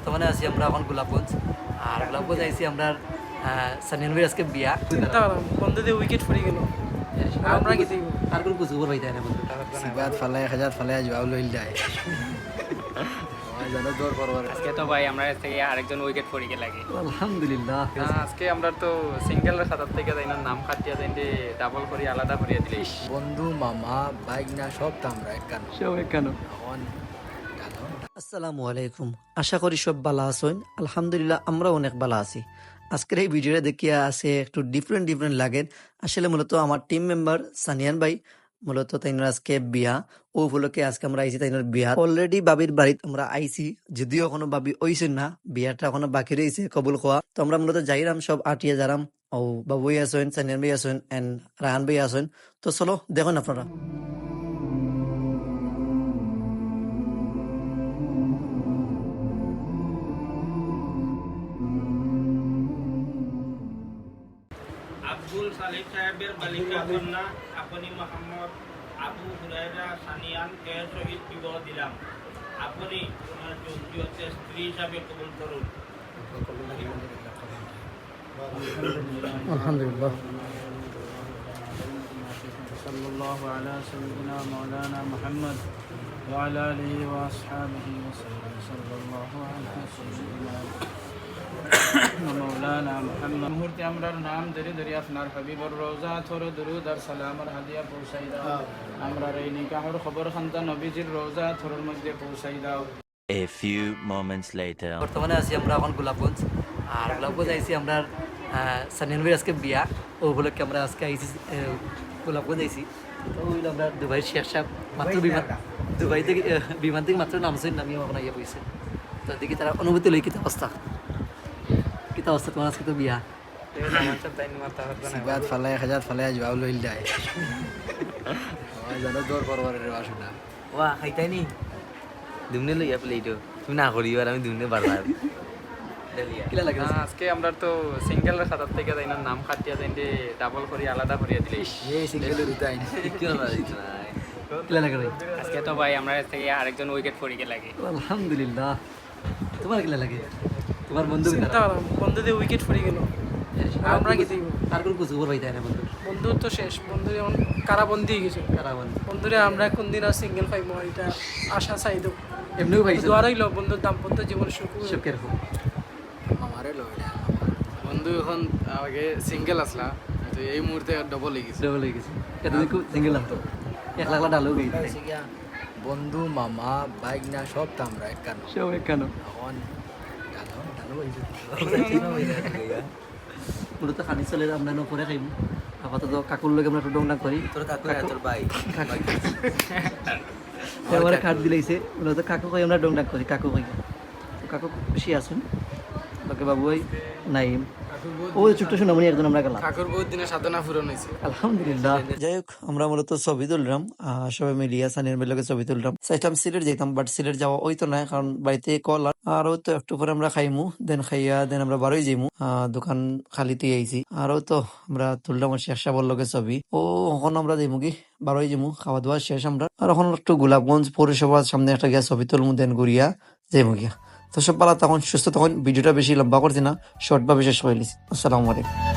বর্তমানে আছি আমরা এখন গোলাপগঞ্জ। আর গোলাপগঞ্জ আইছি আমরা সানিয়ান ভাই আজকে বিয়া বন্ধুদের উইকেট ফুরি গেল। আমরা কি দেখব আর কোনো কিছু করবাই তাই না বন্ধু সিবাত ফালাই হাজার ফালাই জবাব লইল যায়। জানো দৌড় করবার আজকে তো ভাই আমরা থেকে আরেকজন উইকেট পড়িকে লাগে। আলহামদুলিল্লাহ। আজকে আমরা তো সিঙ্গেলের খাতার থেকে তাই নাম তাই ডাবল করে আলাদা করিয়া দিলে। বন্ধু মামা বাইক না সব তো আমরা কেন। এখন জানো আসসালামু আলাইকুম। আশা করি সব ভালো আছেন। আলহামদুলিল্লাহ আমরা অনেক ভালো আছি। আজকের এই ভিডিওটা দেখিয়া আছে একটু ডিফারেন্ট ডিফারেন্ট লাগে। আসলে মূলত আমার টিম মেম্বার সানিয়ান ভাই, মূলত তাইনার আজকে বিয়া। ও উপলক্ষে আজকে আমরা আইছি তাইনার বিয়া। অলরেডি বাবির বাড়িতে আমরা আইছি, যদিও এখনও বাবি ওইছেন না। বিয়াটা এখনও বাকি রয়েছে কবুল খোয়া তো আমরা মূলত যাইরাম, সব আটিয়া যারাম। ও বাবুই আসেন সানিয়ান ভাই আসেন এন্ড রাহান ভাই আসেন তো চলো, দেখুন আপনারা। আব্দুল সালিম সাহেবের বালিকা কন্যা আপনি মোহাম্মদ আবু হুরায়রা সানিয়ানকে শহীদ বিবাহ দিলাম আপনি ওনার যোগ্যতে স্ত্রী হিসাবে কবুল করুন আলহামদুলিল্লাহ صلى الله على سيدنا مولانا محمد وعلى آله وأصحابه وسلم صلى الله على سيدنا মুহূর্তে আমরার নাম ধরে ধরে আপনার হাবিবর রোজা থর দরুদ আর সালামর হাদিয়া পৌঁছাই দাও। আমরার এই নিকাহর খবর খান্তা নবীজির রোজা থরের মধ্যে পৌঁছাই দাও। A few moments later. বর্তমানে আছি আমরা এখন গোলাপগঞ্জ। আর গোলাপগঞ্জ আমরা আজকে বিয়া। ও উপলক্ষে আমরা আজকে আইছি গোলাপগঞ্জ আইছি। তো ওই আমরা দুবাই শেষ মাত্র বিমান দুবাই থেকে বিমান থেকে মাত্র নামছেন নামিয়ে আমরা ইয়ে বইছে। তো দেখি তারা অনুভূতি লিখিত অবস্থা। কিতা অবস্থা তোমার আজকে তো বিয়া? সিবাত ফালাই হাজার ফালাই জবাব লইল যায়। জানো দৌড় করবার বাসনা। ওয়া খাইতাই নি? দুমনে লইয়া প্লেটো তুমি না করি আর আমি দুমনে বাড়লাম কিলা লাগে আজকে আমরা তো সিঙ্গেলের খাতার থেকে তাই নাম কাটিয়া তাই ডাবল করে আলাদা করিয়া দিলে এই সিঙ্গেলের উতাই কিলা লাগে ভাই? আজকে তো ভাই আমরা থেকে আরেকজন উইকেট লাগে আলহামদুলিল্লাহ। তোমার কিলা লাগে? তোমার বন্ধু বন্ধুদের উইকেট ফুরি গেল। আমরা কি দেখব আর কোনো না বন্ধু? বন্ধুর তো শেষ। বন্ধু যেমন কারাবন্দি হয়ে গেছে। কারাবান বন্ধুরে আমরা কোন দিন আর সিঙ্গেল পাইবো এটা আশা চাই এমনিও পাইছো? দোয়ারাই লো বন্ধুর দাম্পত্য জীবন সুখ সুখের হোক। মামারে লই বন্ধু এখন আগে সিঙ্গেল আসলা তো এই মুহূর্তে ডবল হয়ে গেছে। ডবল হয়ে গেছে। এতদিন খুব সিঙ্গেল লাগতো এক লাখ লাখ বন্ধু মামা বাইক না সব তো আমরা সব কেন। এখন জানো জানো মূলত খানি চলে আমরা নপরে খাইম আপাতত কাকুর লগে আমরা ডং ডাং করি তোর কাকু তোর ভাই এবারে খাট দিলাইছে মূলত কাকু। কই আমরা ডং ডাং করি কাকু কই তো কাকু খুশি আছেন। বাকি বাবু ভাই নাইম ও ছোট্ট সোনামণি একজন আমরা গেলাম। ঠাকুর বহুত দিনে সাধনা পূরণ হয়েছে। আলহামদুলিল্লাহ। যাই হোক আমরা মূলত ছবি তুললাম সবাই মিলিয়া সানিয়ার মিলকে ছবি তুললাম। চাইতাম সিলেট যেতাম বাট সিলেট যাওয়া ওই তো নাই কারণ বাড়িতে কল আর ওই তো একটু পরে আমরা খাইমু দেন খাইয়া দেন আমরা বারোই যাইমু। দোকান খালিতে আইছি। আর ওই তো আমরা তুললাম শেখ সাবর লগে ছবি। ও এখন আমরা যাইমু কি বারোই যাইমু খাওয়া দাওয়া শেষ আমরা। আর এখন একটু গোলাপগঞ্জ পৌরসভার সামনে একটা গিয়া ছবি তুলমু দেন ঘুরিয়া যাইমু গিয়া। তো সব পালা, তখন সুস্থ, তখন ভিডিওটা বেশি লম্বা করছি না শর্ট বা বেশি লিছি আসসালামু আলাইকুম।